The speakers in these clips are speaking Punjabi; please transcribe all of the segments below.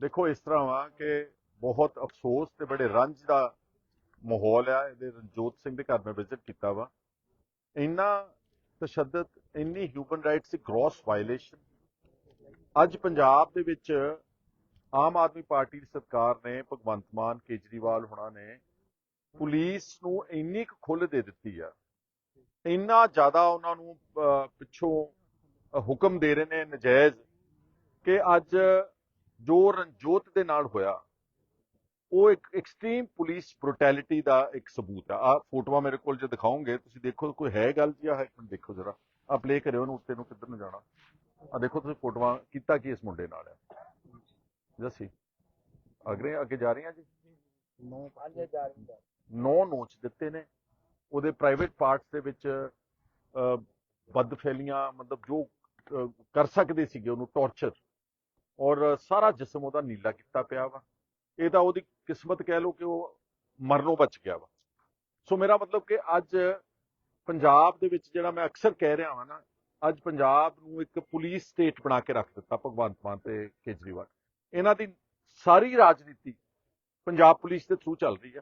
ਦੇਖੋ ਇਸ ਤਰ੍ਹਾਂ ਵਾ ਕਿ ਬਹੁਤ ਅਫਸੋਸ ਤੇ ਬੜੇ ਰੰਜ ਦਾ ਮਾਹੌਲ ਆ। ਇਹਦੇ ਰਣਜੋਤ ਸਿੰਘ ਦੇ ਘਰ ਮੈਂ ਵਿਜ਼ਿਟ ਕੀਤਾ ਵਾ। ਇੰਨਾ ਤਸ਼ੱਦਦ ਇੰਨੀ ਹਿਊਮਨ ਰਾਈਟਸ ਦੀ ਗ੍ਰੋਸ ਵਾਇਲੇਸ਼ਨ ਅੱਜ ਪੰਜਾਬ ਦੇ ਵਿੱਚ ਆਮ ਆਦਮੀ ਪਾਰਟੀ ਦੀ ਸਰਕਾਰ ਨੇ ਭਗਵੰਤ ਮਾਨ ਕੇਜਰੀਵਾਲ ਹੁਣਾਂ ਨੇ ਪੁਲਿਸ ਨੂੰ ਇੰਨੀ ਕੁ ਖੁੱਲ੍ਹ ਦੇ ਦਿੱਤੀ ਆ। ਇੰਨਾ ਜ਼ਿਆਦਾ ਉਹਨਾਂ ਨੂੰ ਪਿੱਛੋਂ ਹੁਕਮ ਦੇ ਰਹੇ ਨੇ ਨਜਾਇਜ਼ ਕਿ ਅੱਜ ਜੋ ਰਣਜੋਤ ਦੇ ਨਾਲ ਹੋਇਆ ਉਹ ਇੱਕ ਐਕਸਟ੍ਰੀਮ ਪੁਲਿਸ ਬ੍ਰੂਟੈਲਿਟੀ ਦਾ ਇੱਕ ਸਬੂਤ ਆ। ਆ ਫੋਟੋਆਂ ਮੇਰੇ ਕੋਲ ਜੇ ਦਿਖਾਓਗੇ ਤੁਸੀਂ ਦੇਖੋ ਕੋਈ ਹੈ ਗੱਲ ਜੀ ਆ ਇੱਕ ਦੇਖੋ ਜਰਾ। ਆ ਪਲੇ ਕਰਿਓ ਉਹਨੂੰ ਉੱਤੇ ਨੂੰ ਕਿੱਧਰ ਨੂੰ ਜਾਣਾ। ਆ ਦੇਖੋ ਤੁਸੀਂ ਫੋਟੋਆਂ ਕੀਤਾ ਕੀ ਇਸ ਮੁੰਡੇ ਨਾਲ ਹੈ ਜੱਸੀ ਅਗਰੇ ਅੱਗੇ ਜਾ ਰਹੀਆਂ ਜੀ? ਨੌ ਨੋਚ ਦਿੱਤੇ ਨੇ। ਉਹਦੇ ਪ੍ਰਾਈਵੇਟ ਪਾਰਟਸ ਦੇ ਵਿੱਚ ਬਦਫੈਲੀਆਂ ਮਤਲਬ ਜੋ ਕਰ ਸਕਦੇ ਸੀਗੇ ਉਹਨੂੰ ਟੌਰਚਰ ਔਰ ਸਾਰਾ ਜਿਸਮ ਉਹਦਾ ਨੀਲਾ ਕੀਤਾ ਪਿਆ ਵਾ। ਇਹ ਤਾਂ ਉਹਦੀ ਕਿਸਮਤ ਕਹਿ ਲਓ ਕਿ ਉਹ ਮਰਨੋਂ ਬਚ ਗਿਆ ਵਾ। ਸੋ ਮੇਰਾ ਮਤਲਬ ਕਿ ਅੱਜ ਪੰਜਾਬ ਦੇ ਵਿੱਚ ਜਿਹੜਾ ਮੈਂ ਅਕਸਰ ਕਹਿ ਰਿਹਾ ਹਾਂ ਨਾ, ਅੱਜ ਪੰਜਾਬ ਨੂੰ ਇੱਕ ਪੁਲਿਸ ਸਟੇਟ ਬਣਾ ਕੇ ਰੱਖ ਦਿੱਤਾ ਭਗਵੰਤ ਮਾਨ ਤੇ ਕੇਜਰੀਵਾਲ। ਇਹਨਾਂ ਦੀ ਸਾਰੀ ਰਾਜਨੀਤੀ ਪੰਜਾਬ ਪੁਲਿਸ ਦੇ ਥਰੂ ਚੱਲ ਰਹੀ ਹੈ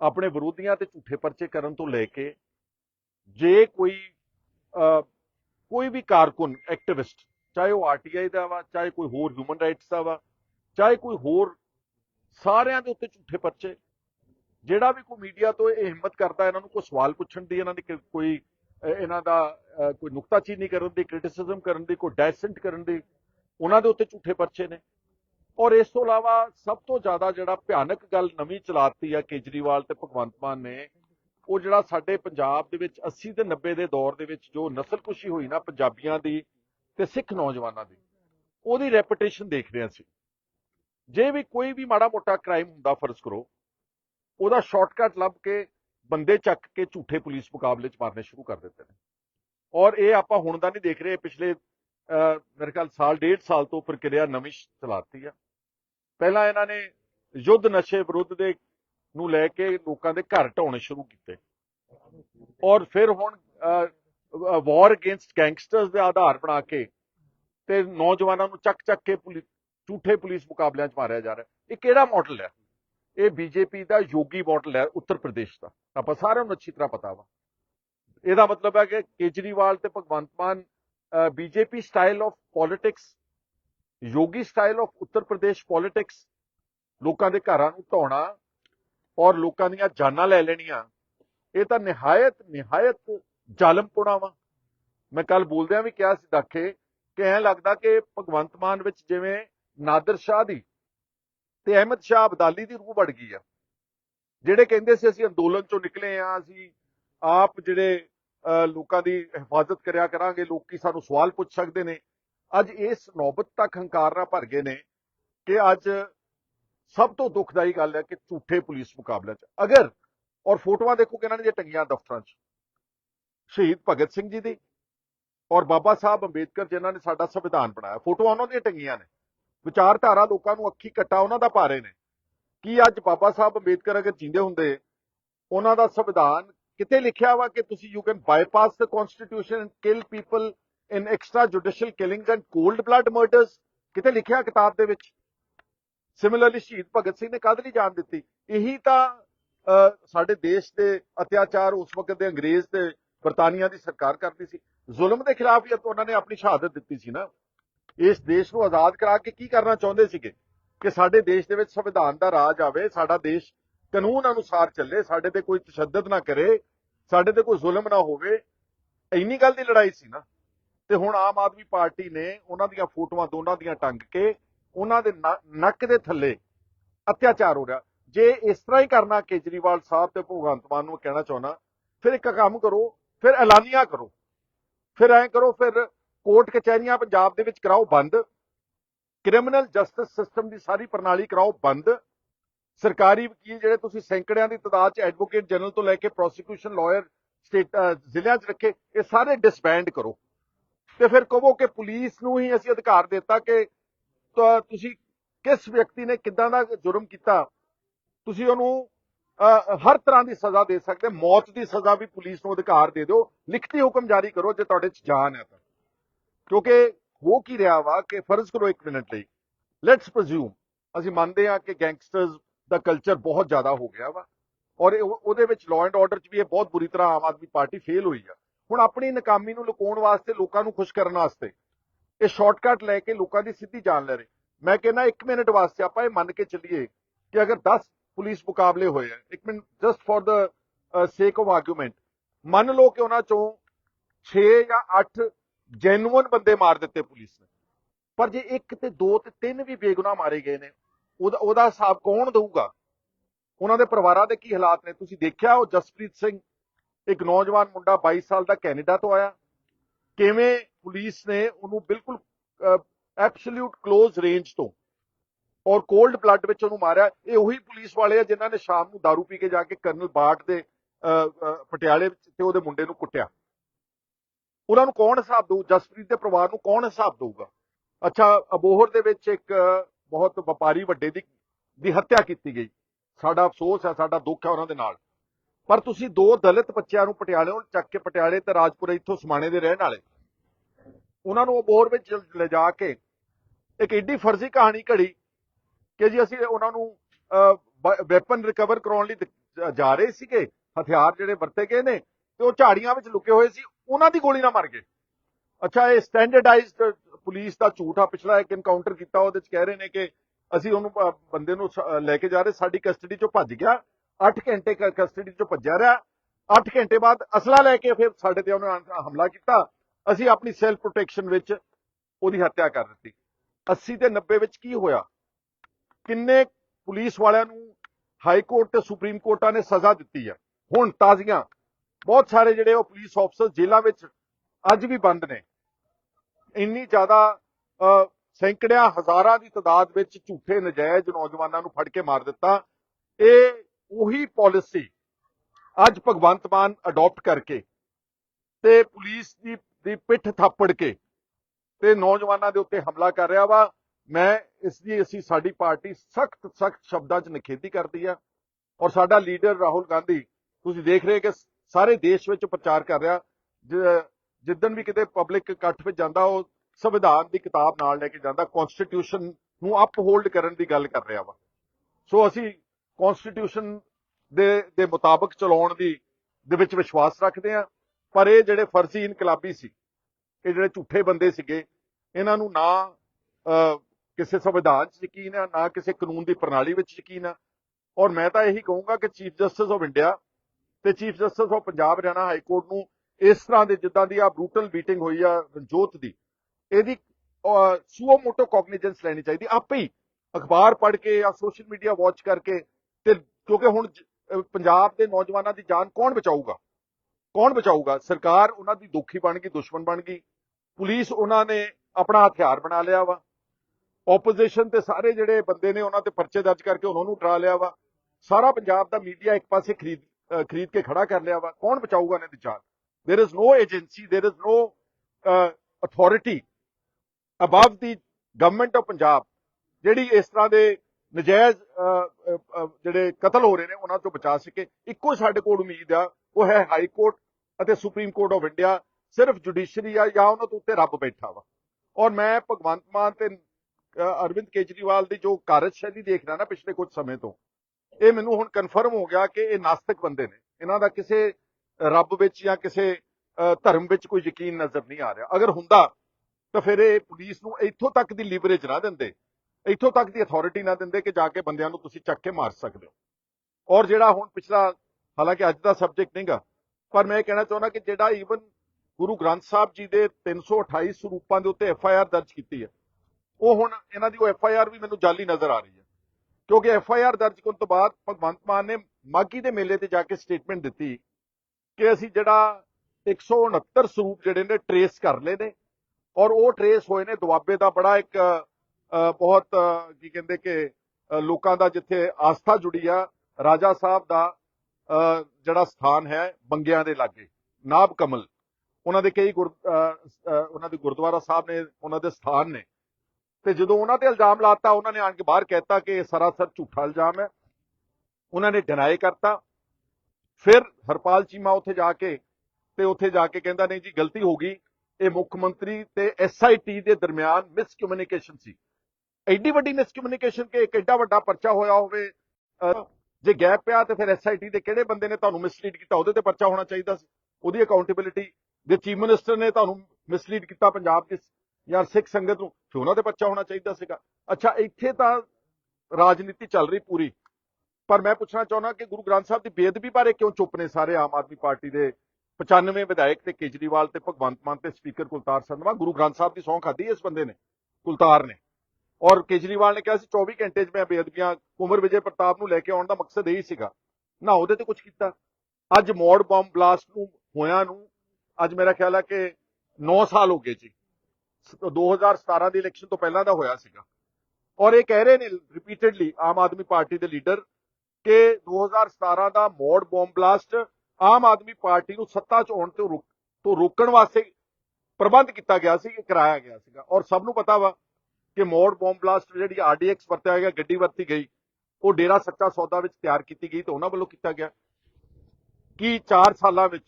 ਆਪਣੇ ਵਿਰੋਧੀਆਂ ਤੇ ਝੂਠੇ ਪਰਚੇ ਕਰਨ ਤੋਂ ਲੈ ਕੇ ਜੇ ਕੋਈ ਕੋਈ ਵੀ ਕਾਰਕੁਨ ਐਕਟਿਵਿਸਟ ਚਾਹੇ ਉਹ ਆਰਟੀਆਈ ਦਾ ਵਾ ਚਾਹੇ ਕੋਈ ਹੋਰ ਹਿਊਮਨ ਰਾਈਟਸ ਦਾ ਵਾ ਚਾਹੇ ਕੋਈ ਹੋਰ ਸਾਰਿਆਂ ਦੇ ਉੱਤੇ ਝੂਠੇ ਪਰਚੇ। ਜਿਹੜਾ ਵੀ ਕੋਈ ਮੀਡੀਆ ਤੋਂ ਇਹ ਹਿੰਮਤ ਕਰਦਾ ਇਹਨਾਂ ਨੂੰ ਕੋਈ ਸਵਾਲ ਪੁੱਛਣ ਦੀ ਇਹਨਾਂ ਦੀ ਕੋਈ ਇਹਨਾਂ ਦਾ ਅਹ, ਕੋਈ ਨੁਕਤਾਚੀਨੀ ਕਰਨ ਦੀ ਕ੍ਰਿਟਿਸਿਜ਼ਮ ਕਰਨ ਦੀ ਕੋਈ ਡੈਸੈਂਟ ਕਰਨ ਦੀ ਉਹਨਾਂ ਦੇ ਉੱਤੇ ਝੂਠੇ ਪਰਚੇ ਨੇ। ਔਰ ਇਸ ਤੋਂ ਇਲਾਵਾ ਸਭ ਤੋਂ ਜ਼ਿਆਦਾ ਜਿਹੜਾ ਭਿਆਨਕ ਗੱਲ ਨਵੀਂ ਚਲਾਤੀ ਆ ਕੇਜਰੀਵਾਲ ਤੇ ਭਗਵੰਤ ਮਾਨ ਨੇ ਉਹ ਜਿਹੜਾ ਸਾਡੇ ਪੰਜਾਬ ਦੇ ਵਿੱਚ 80 ਤੇ 90 ਦੇ ਦੌਰ ਦੇ ਵਿੱਚ ਜੋ ਨਸਲਕੁਸ਼ੀ ਹੋਈ ਨਾ ਪੰਜਾਬੀਆਂ ਦੀ ਤੇ ਸਿੱਖ ਨੌਜਵਾਨਾਂ ਦੀ। ਉਹਦੀ ਰੈਪੂਟੇਸ਼ਨ ਦੇਖ ਰਹੇ ਸੀ ਜੇ ਵੀ ਕੋਈ ਵੀ ਮਾੜਾ ਮੋਟਾ ਕ੍ਰਾਈਮ ਹੁੰਦਾ ਫਰਜ਼ ਕਰੋ ਉਹਦਾ ਸ਼ਾਰਟਕਟ ਲੱਭ ਕੇ ਬੰਦੇ ਚੱਕ ਕੇ ਝੂਠੇ ਪੁਲਿਸ ਮੁਕਾਬਲੇ 'ਚ ਮਾਰਨੇ ਸ਼ੁਰੂ ਕਰ ਦਿੱਤੇ ਨੇ। ਔਰ ਇਹ ਆਪਾਂ ਹੁਣ ਦਾ ਨਹੀਂ ਦੇਖ ਰਹੇ ਪਿਛਲੇ ਅਹ, ਮੇਰੇ ਖਿਆਲ ਸਾਲ ਡੇਢ ਸਾਲ ਤੋਂ ਪ੍ਰਕਿਰਿਆ ਨਵੀਂ ਚਲਾਤੀ ਆ। ਪਹਿਲਾਂ ਇਹਨਾਂ ਨੇ ਯੁੱਧ ਨਸ਼ੇ ਵਿਰੁੱਧ ਦੇ ਨੂੰ ਲੈ ਕੇ ਲੋਕਾਂ ਦੇ ਘਰ ਢਾਉਣੇ ਸ਼ੁਰੂ ਕੀਤੇ। ਔਰ ਫਿਰ ਹੁਣ ਵਾਰ ਅਗੇਂਸਟ ਗੈਂਗਸਟਰਸ ਦੇ ਆਧਾਰ ਬਣਾ ਕੇ ਤੇ ਨੌਜਵਾਨਾਂ ਨੂੰ ਚੱਕ ਚੱਕ ਕੇ ਪੁਲਿਸ ਝੂਠੇ ਪੁਲਿਸ ਮੁਕਾਬਲਿਆਂ 'ਚ ਮਾਰਿਆ ਜਾ ਰਿਹਾ। ਇਹ ਕਿਹੜਾ ਮਾਡਲ ਹੈ? ਇਹ ਬੀਜੇਪੀ ਦਾ ਯੋਗੀ ਮਾਡਲ ਹੈ ਉੱਤਰ ਪ੍ਰਦੇਸ਼ ਦਾ। ਆਪਾਂ ਸਾਰਿਆਂ ਨੂੰ ਅੱਛੀ ਤਰ੍ਹਾਂ ਪਤਾ ਵਾ। ਇਹਦਾ ਮਤਲਬ ਹੈ ਕਿ ਕੇਜਰੀਵਾਲ ਤੇ Bhagwant Mann BJP style of politics Yogi style of Uttar Pradesh politics ਲੋਕਾਂ ਦੇ ਘਰਾਂ ਨੂੰ ਢਾਉਣਾ ਔਰ ਲੋਕਾਂ ਦੀਆਂ ਜਾਨਾਂ ਲੈ ਲੈਣੀਆਂ, ਇਹ ਤਾਂ ਨਿਹਾਇਤ ਨਿਹਾਇਤ ਜ਼ਾਲਮਪੁਣਾ ਵਾ। ਮੈਂ ਕੱਲ ਬੋਲਦਿਆਂ ਵੀ ਕਿਹਾ ਸੀ ਦਾਖੇ ਕਿ ਐਂ ਲੱਗਦਾ ਕਿ ਭਗਵੰਤ ਮਾਨ ਵਿੱਚ ਜਿਵੇਂ ਨਾਦਰ ਸ਼ਾਹ ਦੀ ਤੇ ਅਹਿਮਦ ਸ਼ਾਹ ਅਬਦਾਲੀ ਦੀ ਰੂਹ ਵੜ ਗਈ ਆ। ਜਿਹੜੇ ਕਹਿੰਦੇ ਸੀ ਅਸੀਂ ਅੰਦੋਲਨ ਚੋਂ ਨਿਕਲੇ ਆ ਅਸੀਂ ਆਪ ਜਿਹੜੇ ਅਹ, ਲੋਕਾਂ ਦੀ ਹਿਫਾਜ਼ਤ ਕਰਿਆ ਕਰਾਂਗੇ ਲੋਕੀ ਸਾਨੂੰ ਸਵਾਲ ਪੁੱਛ ਸਕਦੇ ਨੇ। ਅੱਜ ਇਸ ਨੌਬਤ ਤੱਕ ਹੰਕਾਰ ਨਾਲ ਭਰ ਗਏ ਨੇ ਕਿ ਅੱਜ ਸਭ ਤੋਂ ਦੁਖਦਾਈ ਗੱਲ ਹੈ ਕਿ ਝੂਠੇ ਪੁਲਿਸ ਮੁਕਾਬਲੇ 'ਚ। ਅਗਰ ਔਰ ਫੋਟੋਆਂ ਦੇਖੋ ਕਿ ਇਹਨਾਂ ਨੇ ਜੇ ਟੰਗੀਆਂ ਦਫ਼ਤਰਾਂ 'ਚ। ਸ਼ਹੀਦ ਭਗਤ ਸਿੰਘ ਜੀ ਦੀ ਔਰ ਬਾਬਾ ਸਾਹਿਬ ਅੰਬੇਦਕਰ ਜਿਨ੍ਹਾਂ ਨੇ ਸਾਡਾ ਸੰਵਿਧਾਨ ਬਣਾਇਆ। ਫੋਟੋਆਂ ਉਹਨਾਂ ਦੀਆਂ ਟੰਗੀਆਂ ਨੇ। ਵਿਚਾਰਧਾਰਾ ਲੋਕਾਂ ਨੂੰ ਅੱਖੀ ਕੱਟਾ ਉਹਨਾਂ ਦਾ ਪਾ ਰਹੇ ਨੇ। ਕੀ ਅੱਜ ਬਾਬਾ ਸਾਹਿਬ ਅੰਬੇਦਕਰ ਅਗਰ ਜਿੰਦੇ ਹੁੰਦੇ ਉਹਨਾਂ ਦਾ ਸੰਵਿਧਾਨ ਕਿਤੇ ਲਿਖਿਆ ਵਾ ਕਿ ਤੁਸੀਂ you can bypass the constitution and kill people in extrajudicial killings and cold blood murders ਕਿਤੇ ਲਿਖਿਆ ਕਿਤਾਬ ਦੇ ਵਿੱਚ? ਸਿਮਿਲਰਲੀ ਸ਼ਹੀਦ ਭਗਤ ਸਿੰਘ ਨੇ ਕਦ ਨਹੀਂ ਜਾਣ ਦਿੱਤੀ? ਇਹੀ ਤਾਂ ਅਹ, ਸਾਡੇ ਦੇਸ਼ ਦੇ ਅਤਿਆਚਾਰ ਉਸ ਵਕਤ ਦੇ ਅੰਗਰੇਜ਼ ਦੇ ਬਰਤਾਨੀਆ ਦੀ ਸਰਕਾਰ ਕਰਦੀ ਸੀ। ਜ਼ੁਲਮ ਦੇ ਖਿਲਾਫ ਵੀ ਤਾਂ ਉਹਨਾਂ ਨੇ ਆਪਣੀ ਸ਼ਹਾਦਤ ਦਿੱਤੀ ਸੀ ਨਾ। ਇਸ ਦੇਸ਼ ਨੂੰ ਆਜ਼ਾਦ ਕਰਾ ਕੇ ਕੀ ਕਰਨਾ ਚਾਹੁੰਦੇ ਸੀਗੇ? ਕਿ ਸਾਡੇ ਦੇਸ਼ ਦੇ ਵਿੱਚ ਸੰਵਿਧਾਨ ਦਾ ਰਾਜ ਆਵੇ ਸਾਡਾ ਦੇਸ਼ ਕਾਨੂੰਨ ਅਨੁਸਾਰ ਚੱਲੇ, ਸਾਡੇ ਤੇ ਕੋਈ ਤਸ਼ੱਦਦ ਨਾ ਕਰੇ, ਸਾਡੇ ਤੇ ਕੋਈ ਜ਼ੁਲਮ ਨਾ ਹੋਵੇ। ਇੰਨੀ ਗੱਲ ਦੀ ਲੜਾਈ ਸੀ ਨਾ। ਤੇ ਹੁਣ ਆਮ ਆਦਮੀ ਪਾਰਟੀ ਨੇ ਉਹਨਾਂ ਦੀਆਂ ਫੋਟੋਆਂ ਦੋਨਾਂ ਦੀਆਂ ਟੰਗ ਕੇ ਉਹਨਾਂ ਦੇ ਨੱਕ ਦੇ ਥੱਲੇ ਅਤਿਆਚਾਰ ਹੋ ਰਿਹਾ। ਜੇ ਇਸ ਤਰ੍ਹਾਂ ਹੀ ਕਰਨਾ, ਕੇਜਰੀਵਾਲ ਸਾਹਿਬ ਤੇ ਭਗਵੰਤ ਮਾਨ ਨੂੰ ਕਹਿਣਾ ਚਾਹੁੰਦਾ, ਫਿਰ ਇੱਕ ਕੰਮ ਕਰੋ ਫਿਰ ਐਲਾਨੀਆਂ ਕਰੋ। ਫਿਰ ਐਂ ਕਰੋ, ਫਿਰ ਕੋਰਟ ਕਚਹਿਰੀਆਂ ਪੰਜਾਬ ਦੇ ਵਿੱਚ ਕਰਾਓ ਬੰਦ। ਕ੍ਰਿਮੀਨਲ ਜਸਟਿਸ ਸਿਸਟਮ ਦੀ ਸਾਰੀ ਪ੍ਰਣਾਲੀ ਕਰਾਓ ਬੰਦ। ਸਰਕਾਰੀ ਵਕੀਲ ਜਿਹੜੇ ਤੁਸੀਂ ਸੈਂਕੜਿਆਂ ਦੀ ਤਾਦਾਦ 'ਚ ਐਡਵੋਕੇਟ ਜਨਰਲ ਤੋਂ ਲੈ ਕੇ ਪ੍ਰੋਸੀਕਿਊਸ਼ਨ ਲਾਇਰ ਸਟੇਟ ਜ਼ਿਲ੍ਹਿਆਂ 'ਚ ਰੱਖੇ, ਇਹ ਸਾਰੇ ਡਿਸਬੈਂਡ ਕਰੋ। ਤੇ ਫਿਰ ਕਹੋ ਕਿ ਪੁਲਿਸ ਨੂੰ ਹੀ ਅਸੀਂ ਅਧਿਕਾਰ ਦਿੱਤਾ ਕਿ ਤੁਸੀਂ ਕਿਸ ਵਿਅਕਤੀ ਨੇ ਕਿੱਦਾਂ ਦਾ ਜੁਰਮ ਕੀਤਾ। ਤੁਸੀਂ ਉਹਨੂੰ ਹਰ ਤਰ੍ਹਾਂ ਦੀ ਸਜ਼ਾ ਦੇ ਸਕਦੇ, ਮੌਤ ਦੀ ਸਜ਼ਾ ਵੀ ਪੁਲਿਸ ਨੂੰ ਅਧਿਕਾਰ ਦੇ ਦਿਓ, ਲਿਖਤੀ ਹੁਕਮ ਜਾਰੀ ਕਰੋ ਜੇ ਤੁਹਾਡੇ 'ਚ ਜਾਨ ਹੈ ਤਾਂ। ਕਿਉਂਕਿ ਹੋ ਕੀ ਰਿਹਾ ਵਾ ਕਿ ਫਰਜ਼ ਕਰੋ ਇੱਕ ਮਿੰਟ ਲਈ। ਲੈਟਸ ਪ੍ਰਜ਼ਿਊਮ ਅਸੀਂ ਮੰਨਦੇ ਹਾਂ ਕਿ ਗੈਂਗਸਟਰਸ ਦਾ ਕਲਚਰ ਬਹੁਤ ਜ਼ਿਆਦਾ ਹੋ ਗਿਆ ਵਾ, ਔਰ ਉਹਦੇ ਵਿੱਚ ਲਾਅ ਐਂਡ ਆਰਡਰ 'ਚ ਵੀ ਇਹ ਬਹੁਤ ਬੁਰੀ ਤਰ੍ਹਾਂ ਆਮ ਆਦਮੀ ਪਾਰਟੀ ਫੇਲ ਹੋਈ ਆ। ਹੁਣ ਆਪਣੀ ਨਾਕਾਮੀ ਨੂੰ ਲੁਕਾਉਣ ਵਾਸਤੇ ਲੋਕਾਂ ਨੂੰ ਖੁਸ਼ ਕਰਨ ਵਾਸਤੇ ਇਹ ਸ਼ਾਰਟਕਟ ਲੈ ਕੇ ਲੋਕਾਂ ਦੀ ਸਿੱਧੀ ਜਾਨ ਲੈ ਰਹੇ। ਮੈਂ ਕਹਿੰਦਾ 1 ਮਿੰਟ ਵਾਸਤੇ ਆਪਾਂ ਇਹ ਮੰਨ ਕੇ ਚੱਲੀਏ ਕਿ ਅਗਰ 10 ਪੁਲਿਸ ਮੁਕਾਬਲੇ ਹੋਏ ਆ। ਇੱਕ ਮਿੰਟ ਜਸਟ ਫॉर ਦ ਸੇਕ ਆਫ ਆਰਗੂਮੈਂਟ ਮੰਨ ਲਓ ਕਿ ਉਹਨਾਂ ਚੋਂ 6 ਜਾਂ 8 ਜੈਨੂਇਨ ਬੰਦੇ ਮਾਰ ਦਿੱਤੇ ਪੁਲਿਸ ਨੇ। ਪਰ ਜੇ ਇੱਕ ਤੇ ਦੋ ਤੇ ਤਿੰਨ ਵੀ ਬੇਗੁਨਾਹ ਮਾਰੇ ਗਏ ਨੇ, ਉਹਦਾ ਉਹਦਾ ਹਿਸਾਬ ਕੌਣ ਦੇਊਗਾ? ਉਹਨਾਂ ਦੇ ਪਰਿਵਾਰਾਂ ਦੇ ਕੀ ਹਾਲਾਤ ਨੇ? ਤੁਸੀਂ ਦੇਖਿਆ ਉਹ ਜਸਪ੍ਰੀਤ ਸਿੰਘ, ਇੱਕ ਨੌਜਵਾਨ ਮੁੰਡਾ 22 ਸਾਲ ਦਾ ਕੈਨੇਡਾ ਤੋਂ ਆਇਆ। ਕਿਵੇਂ ਪੁਲਿਸ ਨੇ ਉਹਨੂੰ ਬਿਲਕੁਲ ਐਬਸੋਲੂਟ ক্লোਜ਼ ਰੇਂਜ ਤੋਂ ਔਰ ਕੋਲਡ ਬਲੱਡ ਵਿੱਚ ਉਹਨੂੰ ਮਾਰਿਆ। ਇਹ ਉਹੀ ਪੁਲਿਸ ਵਾਲੇ ਆ ਜਿਨ੍ਹਾਂ ਨੇ ਸ਼ਾਮ ਨੂੰ दारू ਪੀ ਕੇ ਜਾ ਕੇ ਕਰਨਲ ਬਾਟ ਦੇ ਅਹ, ਪਟਿਆਲੇ ਵਿੱਚ ਤੇ ਉਹਦੇ ਮੁੰਡੇ ਨੂੰ ਕੁੱਟਿਆ। ਉਹਨਾਂ ਨੂੰ ਕੌਣ ਹਿਸਾਬ ਦਊ? ਜਸਪ੍ਰੀਤ ਦੇ ਪਰਿਵਾਰ ਨੂੰ ਕੌਣ ਹਿਸਾਬ ਦਊਗਾ? ਅੱਛਾ ਅਬੋਹਰ ਦੇ ਵਿੱਚ ਇੱਕ ਬਹੁਤ ਵਪਾਰੀ ਵੱਡੇ ਦੀ ਦੀ ਹੱਤਿਆ ਕੀਤੀ ਗਈ। ਸਾਡਾ ਅਫਸੋਸ ਹੈ ਸਾਡਾ ਦੁੱਖ ਹੈ ਉਹਨਾਂ ਦੇ ਨਾਲ। ਪਰ ਤੁਸੀਂ ਦੋ ਦਲਿਤ ਬੱਚਿਆਂ ਨੂੰ ਪਟਿਆਲੇ ਚੱਕ ਕੇ ਪਟਿਆਲੇ ਤੇ ਰਾਜਪੁਰੇ ਇੱਥੋਂ ਸਮਾਣੇ ਦੇ ਰਹਿਣ ਵਾਲੇ। ਉਹਨਾਂ ਨੂੰ ਅਬੋਹਰ ਵਿੱਚ ਲਿਜਾ ਕੇ ਇੱਕ ਏਡੀ ਫਰਜ਼ੀ ਕਹਾਣੀ ਘੜੀ ਕਿ ਜੀ ਅਸੀਂ ਉਹਨਾਂ ਨੂੰ ਵੈਪਨ ਰਿਕਵਰ ਕਰਾਉਣ ਲਈ ਜਾ ਰਹੇ ਸੀਗੇ, ਹਥਿਆਰ ਜਿਹੜੇ ਵਰਤੇ ਗਏ ਨੇ, ਤੇ ਉਹ ਝਾੜੀਆਂ ਵਿੱਚ ਲੁਕੇ ਹੋਏ ਸੀ, ਉਹਨਾਂ ਦੀ ਗੋਲੀ ਨਾਲ ਮਰ ਗਏ। ਅੱਛਾ, ਇਹ ਸਟੈਂਡਰਡਾਈਜ਼ਡ ਪੁਲਿਸ ਦਾ ਝੂਠ ਆ, ਪਿਛਲਾ ਇੱਕ ਇਨਕਾਊਂਟਰ ਕੀਤਾ, ਉਹਦੇ ਚ ਕਹਿ ਰਹੇ ਨੇ ਕਿ ਅਸੀਂ ਉਹਨੂੰ ਬੰਦੇ ਨੂੰ ਲੈ ਕੇ ਜਾ ਰਹੇ, ਸਾਡੀ ਕਸਟਡੀ ਚੋਂ ਭੱਜ ਗਿਆ 8 ਘੰਟੇ ਕਸਟਡੀ ਚੋਂ ਭੱਜਿਆ ਰਿਹਾ 8 ਘੰਟੇ ਬਾਅਦ ਅਸਲਾ ਲੈ ਕੇ ਫਿਰ ਸਾਡੇ ਤੇ ਉਹਨੇ ਹਮਲਾ ਕੀਤਾ, ਅਸੀਂ ਆਪਣੀ ਸੈਲਫ ਪ੍ਰੋਟੈਕਸ਼ਨ ਵਿੱਚ ਉਹਦੀ ਹੱਤਿਆ ਕਰ ਦਿੱਤੀ। 80 ਤੇ 90 ਵਿੱਚ ਕੀ ਹੋਇਆ? ਕਿੰਨੇ ਪੁਲਿਸ ਵਾਲਿਆਂ ਨੂੰ ਹਾਈ ਕੋਰਟ ਤੇ ਸੁਪਰੀਮ ਕੋਰਟਾਂ ਨੇ ਸਜ਼ਾ ਦਿੱਤੀ ਹੈ ਹੁਣ ਤਾਜ਼ੀਆਂ ਬਹੁਤ ਸਾਰੇ ਜਿਹੜੇ ਉਹ ਪੁਲਿਸ ਅਫਸਰ ਜੇਲ੍ਹਾਂ ਵਿੱਚ ਅੱਜ ਵੀ ਬੰਦ ਨੇ। ਇੰਨੀ ਜ਼ਿਆਦਾ ਅਹ, ਸੈਂਕੜਿਆਂ ਹਜ਼ਾਰਾਂ ਦੀ ਤਾਦਾਦ ਵਿੱਚ ਝੂਠੇ ਨਜਾਇਜ਼ ਨੌਜਵਾਨਾਂ ਨੂੰ ਫੜ ਕੇ ਮਾਰ ਦਿੱਤਾ। ਇਹ ਉਹੀ ਪਾਲਿਸੀ ਅੱਜ ਭਗਵੰਤ ਮਾਨ ਅਡਾਪਟ ਕਰਕੇ ਤੇ ਪੁਲਿਸ ਦੀ ਦੀ ਪਿੱਠ ਥਾਪੜ ਕੇ ਤੇ ਨੌਜਵਾਨਾਂ ਦੇ ਉੱਤੇ ਹਮਲਾ ਕਰ ਰਿਹਾ ਵਾ। ਮੈਂ ਇਸ ਦੀ ਅਸੀਂ ਸਾਡੀ ਪਾਰਟੀ ਸਖਤ ਸਖਤ ਸ਼ਬਦਾਂ 'ਚ ਨਿਖੇਧੀ ਕਰਦੀ ਆ ਔਰ ਸਾਡਾ ਲੀਡਰ ਰਾਹੁਲ ਗਾਂਧੀ, ਤੁਸੀਂ ਦੇਖ ਰਹੇ ਕਿ ਸਾਰੇ ਦੇਸ਼ ਵਿੱਚ ਪ੍ਰਚਾਰ ਕਰ ਰਿਹਾ, ਜ- ਜਿੱਦਣ ਵੀ ਕਿਤੇ ਪਬਲਿਕ ਇਕੱਠ ਵਿੱਚ ਜਾਂਦਾ, ਉਹ ਸੰਵਿਧਾਨ ਦੀ ਕਿਤਾਬ ਨਾਲ ਲੈ ਕੇ ਜਾਂਦਾ ਕਨਸਟੀਟਿਊਸ਼ਨ ਨੂੰ ਅਪਹੋਲਡ ਕਰਨ ਦੀ ਗੱਲ ਕਰ ਰਿਹਾ ਵਾ। ਸੋ ਅਸੀਂ ਕਨਸਟੀਟਿਊਸ਼ਨ ਦੇ ਦੇ ਮੁਤਾਬਕ ਚਲਾਉਣ ਦੀ, ਦੇ ਵਿੱਚ ਵਿਸ਼ਵਾਸ ਰੱਖਦੇ ਆ ਪਰ ਇਹ ਜਿਹੜੇ ਫਰਜ਼ੀ ਇਨਕਲਾਬੀ ਸੀ, ਇਹ ਜਿਹੜੇ ਝੂਠੇ ਬੰਦੇ ਸੀਗੇ, ਇਹਨਾਂ ਨੂੰ ਨਾ ਕਿਸੇ ਸੰਵਿਧਾਨ 'ਚ ਯਕੀਨ ਆ, ਨਾ ਕਿਸੇ ਕਾਨੂੰਨ ਦੀ ਪ੍ਰਣਾਲੀ ਵਿੱਚ ਯਕੀਨ ਆ। ਔਰ ਮੈਂ ਤਾਂ ਇਹੀ ਕਹੂੰਗਾ ਕਿ ਚੀਫ ਜਸਟਿਸ ਆਫ ਇੰਡੀਆ ਤੇ chief justice of Punjab Haryana high court ਨੂੰ ਇਸ ਤਰ੍ਹਾਂ ਦੇ ਜਿੱਦਾਂ ਦੀ ਆ ਬਰੂਟਲ ਬੀਟਿੰਗ ਹੋਈ ਆ ਰਣਜੋਤ ਦੀ, ਇਹਦੀ ਸੂਓ ਮੋਟੋ ਕੌਗਨੀਜੈਂਸ ਲੈਣੀ ਚਾਹੀਦੀ। ਆਪੇ ਹੀ ਅਖਬਾਰ ਪੜ੍ਹ ਕੇ ਜਾਂ ਸੋਸ਼ਲ ਮੀਡੀਆ ਵਾਚ ਕਰਕੇ ਤੇ ਕਿਉਂਕਿ ਹੁਣ ਪੰਜਾਬ ਦੇ ਨੌਜਵਾਨਾਂ ਦੀ ਜਾਨ ਕੌਣ ਬਚਾਊਗਾ? ਕੌਣ ਬਚਾਊਗਾ? ਸਰਕਾਰ ਉਹਨਾਂ ਦੀ ਦੁਖੀ ਬਣ ਗਈ, ਦੁਸ਼ਮਣ ਬਣ ਗਈ। ਪੁਲਿਸ ਉਹਨਾਂ ਨੇ ਆਪਣਾ ਹਥਿਆਰ ਬਣਾ ਲਿਆ ਵਾ। ਆਪੋਜੀਸ਼ਨ ਤੇ ਸਾਰੇ ਜਿਹੜੇ ਬੰਦੇ ਨੇ ਉਹਨਾਂ ਤੇ ਪਰਚੇ ਦਰਜ ਕਰਕੇ ਉਹਨਾਂ ਨੂੰ ਡਰਾ ਲਿਆ ਵਾ। ਸਾਰਾ ਪੰਜਾਬ ਦਾ ਮੀਡੀਆ ਇੱਕ ਪਾਸੇ ਖਰੀਦ ਖਰੀਦ ਕੇ ਖੜਾ ਕਰ ਲਿਆ ਵਾ। ਕੌਣ ਬਚਾਊਗਾ ਇਹਨਾਂ ਦੀ ਜਾਨ? There is no agency there is no uh, authority above the government of punjab ਜਿਹੜੀ ਇਸ ਤਰ੍ਹਾਂ ਦੇ ਨਜਾਇਜ਼ ਅਹ, ਜਿਹੜੇ ਕਤਲ ਹੋ ਰਹੇ ਨੇ ਉਹਨਾਂ ਤੋਂ ਬਚਾ ਸਕੇ। ਇੱਕੋ ਸਾਡੇ ਕੋਲ ਉਮੀਦ ਆ ਉਹ ਹੈ ਹਾਈ ਕੋਰਟ ਅਤੇ ਸੁਪਰੀਮ ਕੋਰਟ ਆਫ ਇੰਡੀਆ ਸਿਰਫ ਜੁਡੀਸ਼ਰੀ ਆ ਜਾਂ ਉਹਨਾਂ ਤੋਂ ਉੱਤੇ ਰੱਬ ਬੈਠਾ ਵਾ। ਔਰ ਮੈਂ ਭਗਵੰਤ ਮਾਨ ਤੇ ਅਰਵਿੰਦ ਕੇਜਰੀਵਾਲ ਦੀ ਜੋ ਕਾਰਜਸ਼ੈਲੀ ਦੇਖ ਰਿਹਾ ਨਾ ਪਿਛਲੇ ਕੁਝ ਸਮੇਂ ਤੋਂ, ਇਹ ਮੈਨੂੰ ਹੁਣ ਕਨਫਰਮ ਹੋ ਗਿਆ ਕਿ ਇਹ ਨਾਸਤਿਕ ਬੰਦੇ ਨੇ। ਇਹਨਾਂ ਦਾ ਕਿਸੇ ਰੱਬ ਵਿੱਚ ਜਾਂ ਕਿਸੇ ਧਰਮ ਵਿੱਚ ਕੋਈ ਯਕੀਨ ਨਜ਼ਰ ਨਹੀਂ ਆ ਰਿਹਾ। ਅਗਰ ਹੁੰਦਾ, ਤਾਂ ਫਿਰ ਇਹ ਪੁਲਿਸ ਨੂੰ ਇੱਥੋਂ ਤੱਕ ਦੀ ਲੀਵਰੇਜ ਨਾ ਦਿੰਦੇ। ਇੱਥੋਂ ਤੱਕ ਦੀ ਅਥਾਰਟੀ ਨਾ ਦਿੰਦੇ ਕਿ ਜਾ ਕੇ ਬੰਦਿਆਂ ਨੂੰ ਤੁਸੀਂ ਚੱਕ ਕੇ ਮਾਰ ਸਕਦੇ ਹੋ। ਔਰ ਜਿਹੜਾ ਹੁਣ ਪਿਛਲਾ, ਹਾਲਾਂਕਿ ਅੱਜ ਦਾ ਸਬਜੈਕਟ ਨਹੀਂਗਾ, ਪਰ ਮੈਂ ਇਹ ਕਹਿਣਾ ਚਾਹੁੰਦਾ ਕਿ ਜਿਹੜਾ ਈਵਨ ਗੁਰੂ ਗ੍ਰੰਥ ਸਾਹਿਬ ਜੀ ਦੇ 328 ਸਰੂਪਾਂ ਦੇ ਉੱਤੇ ਐਫ ਆਈ ਆਰ ਦਰਜ ਕੀਤੀ ਹੈ ਉਹ ਹੁਣ ਇਹਨਾਂ ਦੀ ਉਹ ਐਫ ਆਈ ਆਰ ਵੀ ਮੈਨੂੰ ਜਾਲੀ ਨਜ਼ਰ ਆ ਰਹੀ ਹੈ। ਕਿਉਂਕਿ ਐਫ ਆਈ ਆਰ ਦਰਜ ਕਰਨ ਤੋਂ ਬਾਅਦ ਭਗਵੰਤ ਮਾਨ ਨੇ ਮਾਗੀ ਦੇ ਮੇਲੇ ਤੇ ਜਾ ਕੇ ਸਟੇਟਮੈਂਟ ਦਿੱਤੀ ਕਿ ਅਸੀਂ ਜਿਹੜਾ 169 ਸਰੂਪ ਜਿਹੜੇ ਨੇ ਟਰੇਸ ਕਰ ਲਏ ਨੇ ਔਰ ਉਹ ਟਰੇਸ ਹੋਏ ਨੇ ਦੁਆਬੇ ਦਾ ਬੜਾ ਇੱਕ ਬਹੁਤ ਕੀ ਕਹਿੰਦੇ ਕਿ ਲੋਕਾਂ ਦਾ ਜਿੱਥੇ ਆਸਥਾ ਜੁੜੀ ਆ ਰਾਜਾ ਸਾਹਿਬ ਦਾ ਅ, ਜਿਹੜਾ ਸਥਾਨ ਹੈ ਬੰਗਿਆਂ ਦੇ ਲਾਗੇ ਨਾਬ ਕਮਲ ਉਹਨਾਂ ਦੇ ਕਈ ਗੁਰ ਅ, ਉਹਨਾਂ ਦੇ ਗੁਰਦੁਆਰਾ ਸਾਹਿਬ ਨੇ ਉਹਨਾਂ ਦੇ ਸਥਾਨ ਨੇ। ਤੇ ਜਦੋਂ ਉਹਨਾਂ ਤੇ ਇਲਜ਼ਾਮ ਲਾਤਾ ਉਹਨਾਂ ਨੇ ਆਣ ਕੇ ਬਾਹਰ ਕਹਿਤਾ ਕਿ ਇਹ ਸਰਾਸਰ ਝੂਠਾ ਇਲਜ਼ਾਮ ਹੈ। ਉਹਨਾਂ ਨੇ ਡਿਨਾਈ ਕਰਤਾ। ਫਿਰ ਹਰਪਾਲ ਚੀਮਾ ਉੱਥੇ ਜਾ ਕੇ ਤੇ ਉੱਥੇ ਜਾ ਕੇ ਕਹਿੰਦਾ ਨਹੀਂ ਜੀ ਗਲਤੀ ਹੋ ਗਈ। ਇਹ ਮੁੱਖ ਮੰਤਰੀ ਤੇ ਐਸਆਈਟੀ ਦੇ ਦਰਮਿਆਨ ਮਿਸਕਮਿਊਨੀਕੇਸ਼ਨ ਸੀ। ਐਡੀ ਵੱਡੀ ਮਿਸਕਮਿਊਨੀਕੇਸ਼ਨ ਕਿ ਇੱਕ ਐਡਾ ਵੱਡਾ ਪਰਚਾ ਹੋਇਆ ਹੋਵੇ ਅਹ, ਜੇ ਗੈਪ ਪਿਆ ਤੇ ਫਿਰ ਐਸਆਈਟੀ ਦੇ ਕਿਹੜੇ ਬੰਦੇ ਨੇ ਤੁਹਾਨੂੰ ਮਿਸਲੀਡ ਕੀਤਾ? ਉਹਦੇ ਤੇ ਪਰਚਾ ਹੋਣਾ ਚਾਹੀਦਾ ਸੀ। ਉਹਦੀ ਅਕਾਊਂਟੇਬਿਲਿਟੀ ਜੇ ਚੀਫ ਮਿਨਿਸਟਰ ਨੇ ਤੁਹਾਨੂੰ ਮਿਸਲੀਡ ਕੀਤਾ ਪੰਜਾਬ ਦੀ ਜਾਂ ਸਿੱਖ ਸੰਗਤ ਨੂੰ ਫਿਰ ਉਹਨਾਂ ਤੇ ਬੱਚਾ ਹੋਣਾ ਚਾਹੀਦਾ ਸੀਗਾ। ਅੱਛਾ, ਇੱਥੇ ਤਾਂ ਰਾਜਨੀਤੀ ਚੱਲ ਰਹੀ ਪੂਰੀ। ਪਰ ਮੈਂ ਪੁੱਛਣਾ ਚਾਹੁੰਦਾ ਕਿ ਗੁਰੂ ਗ੍ਰੰਥ ਸਾਹਿਬ ਦੀ ਬੇਅਦਬੀ ਬਾਰੇ ਕਿਉਂ ਚੁੱਪ ਨੇ ਸਾਰੇ ਆਮ ਆਦਮੀ ਪਾਰਟੀ ਦੇ 95 ਵਿਧਾਇਕ ਤੇ ਕੇਜਰੀਵਾਲ ਤੇ ਭਗਵੰਤ ਮਾਨ ਤੇ ਸਪੀਕਰ ਕੁਲਤਾਰ ਸੰਧਵਾ? ਗੁਰੂ ਗ੍ਰੰਥ ਸਾਹਿਬ ਦੀ ਸਹੁੰ ਖਾਧੀ ਇਸ ਬੰਦੇ ਨੇ, ਕੁਲਤਾਰ ਨੇ। ਔਰ ਕੇਜਰੀਵਾਲ ਨੇ ਕਿਹਾ ਸੀ 24 ਘੰਟੇ 'ਚ ਮੈਂ ਬੇਅਦਬੀਆਂ ਕੁਮਰ ਵਿਜੇ ਪ੍ਰਤਾਪ ਨੂੰ ਲੈ ਕੇ ਆਉਣ ਦਾ ਮਕਸਦ ਇਹੀ ਸੀਗਾ। ਨਾ ਉਹਦੇ ਤੇ ਕੁਝ ਕੀਤਾ। ਅੱਜ ਮੋੜ ਬੰਬ ਬਲਾਸਟ ਨੂੰ, ਹੋਇਆ ਨੂੰ, ਅੱਜ ਮੇਰਾ ਖਿਆਲ ਹੈ ਕਿ 9 ਸਾਲ ਹੋ ਗਏ ਜੀ। 2017 ਦੀ ਇਲੈਕਸ਼ਨ ਤੋਂ ਪਹਿਲਾਂ ਦਾ ਹੋਇਆ ਸੀਗਾ। ਔਰ ਇਹ ਕਹਿ ਰਹੇ ਨੇ ਰਿਪੀਟਿਡਲੀ ਆਮ ਆਦਮੀ ਪਾਰਟੀ ਦੇ ਲੀਡਰ ਕਿ 2017 ਦਾ Maur bomb blast Aam Aadmi party ਨੂੰ ਸੱਤਾ 'ਚ ਆਉਣ ਤੋਂ ਰੁਕ, ਤੋਂ ਰੋਕਣ ਵਾਸਤੇ ਪ੍ਰਬੰਧ ਕੀਤਾ ਗਿਆ ਸੀ ਕਿ ਕਰਾਇਆ ਗਿਆ ਸੀਗਾ। ਔਰ ਸਭ ਨੂੰ ਪਤਾ ਵਾ ਕਿ ਮੋੜ ਬੰਬ ਬਲਾਸਟ ਜਿਹੜੀ ਆਰਡੀਐਕਸ ਵਰਤਿਆ ਗਿਆ, ਗੱਡੀ ਵਰਤੀ ਗਈ, ਉਹ ਡੇਰਾ ਸੱਚਾ ਸੌਦਾ ਵਿੱਚ ਤਿਆਰ ਕੀਤੀ ਗਈ ਤੇ ਉਹਨਾਂ ਵੱਲੋਂ ਕੀਤਾ ਗਿਆ। ਕਿ 4 ਸਾਲਾਂ ਵਿੱਚ